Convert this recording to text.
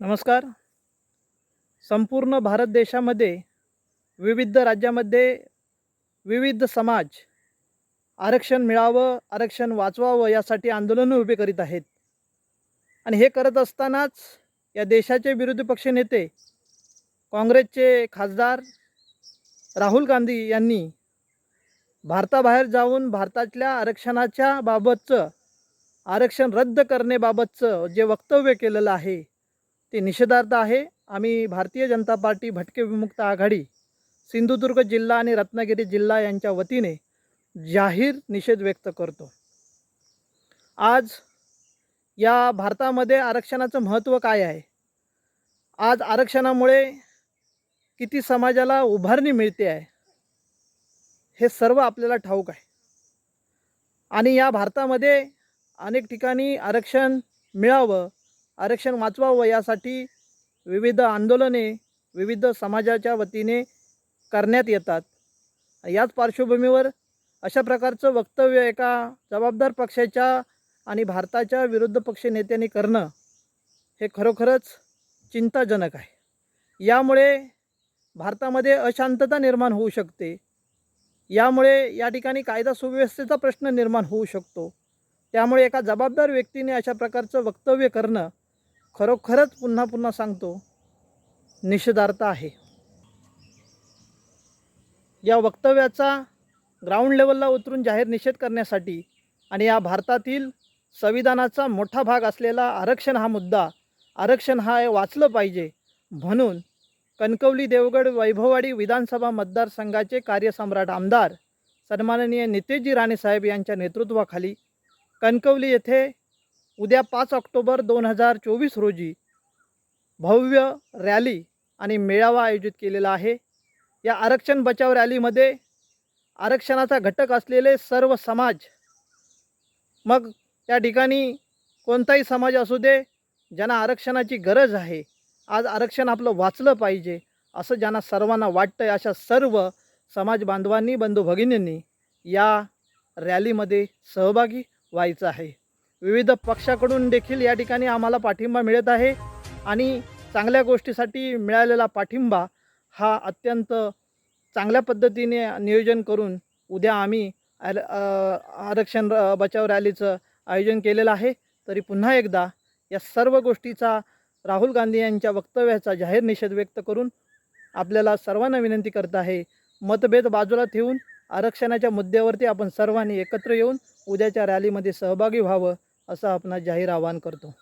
नमस्कार. संपूर्ण भारत देशामध्ये विविध राज्यामध्ये विविध समाज आरक्षण मिळावं आरक्षण वाचवावं यासाठी आंदोलनं उभे करीत आहेत. आणि हे करत असतानाच या देशाचे विरोधी पक्ष नेते काँग्रेसचे खासदार राहुल गांधी यांनी भारताबाहेर जाऊन भारतातल्या आरक्षणाच्या बाबतचं आरक्षण रद्द करण्याबाबतचं जे वक्तव्य केलेलं आहे ते निषेधार्थ आहे. आम्ही भारतीय जनता पार्टी भटके विमुक्त आघाडी सिंधुदुर्ग जिल्हा आणि रत्नागिरी जिल्हा यांच्या वतीने जाहीर निषेध व्यक्त करतो. आज या भारतामध्ये आरक्षणाचं महत्त्व काय आहे? आज आरक्षणामुळे किती समाजाला उभारणी मिळते आहे? हे सर्व आपल्याला ठाऊक आहे. आणि या भारतामध्ये अनेक ठिकाणी आरक्षण मिळावं आरक्षण वाचवावं यासाठी विविध आंदोलने विविध समाजाच्या वतीने करण्यात येतात. याच पार्श्वभूमीवर अशा प्रकारचं वक्तव्य एका जबाबदार पक्षाच्या आणि भारताच्या विरुद्ध पक्ष नेत्यांनी करणं हे खरोखरच चिंताजनक आहे. यामुळे भारतामध्ये अशांतता निर्माण होऊ शकते. यामुळे या ठिकाणी कायदा सुव्यवस्थेचा प्रश्न निर्माण होऊ शकतो. त्यामुळे एका जबाबदार व्यक्तीने अशा प्रकारचं वक्तव्य करणं खरोखरच पुन्हा पुन्हा सांगतो निषेधार्थ आहे. या वक्तव्याचा ग्राउंड लेवलला उतरून जाहीर निषेध करण्यासाठी आणि या भारतातील संविधानाचा मोठा भाग असलेला आरक्षण हा मुद्दा आरक्षण हा वाचलं पाहिजे म्हणून कणकवली देवगड वैभववाडी विधानसभा मतदारसंघाचे कार्यसम्राट आमदार सन्माननीय नितेशजी राणेसाहेब यांच्या नेतृत्वाखाली कणकवली येथे उद्या पाच ऑक्टोबर दोन हजार चोवीस रोजी भव्य रॅली आणि मेळावा आयोजित केलेला आहे. या आरक्षण बचाव रॅलीमध्ये आरक्षणाचा घटक असलेले सर्व समाज मग त्या ठिकाणी कोणताही समाज असू दे ज्यांना आरक्षणाची गरज आहे आज आरक्षण आपलं वाचलं पाहिजे असं ज्यांना सर्वांना वाटतं आहे अशा सर्व समाज बांधवांनी बंधू भगिनींनी या रॅलीमध्ये सहभागी व्हायचं आहे. विविध पक्षाकडून देखील या ठिकाणी आम्हाला पाठिंबा मिळत आहे आणि चांगल्या गोष्टीसाठी मिळालेला पाठिंबा हा अत्यंत चांगल्या पद्धतीने नियोजन करून उद्या आम्ही आर आरक्षण र- बचाव रॅलीचं आयोजन केलेलं आहे. तरी पुन्हा एकदा या सर्व गोष्टीचा राहुल गांधी यांच्या वक्तव्याचा जाहीर निषेध व्यक्त करून आपल्याला सर्वांना विनंती करत आहे मतभेद बाजूला ठेवून आरक्षणाच्या मुद्द्यावरती आपण सर्वांनी एकत्र येऊन उद्याच्या रॅलीमध्ये सहभागी व्हावं. असं आपण जाहीर आवाहन करतो.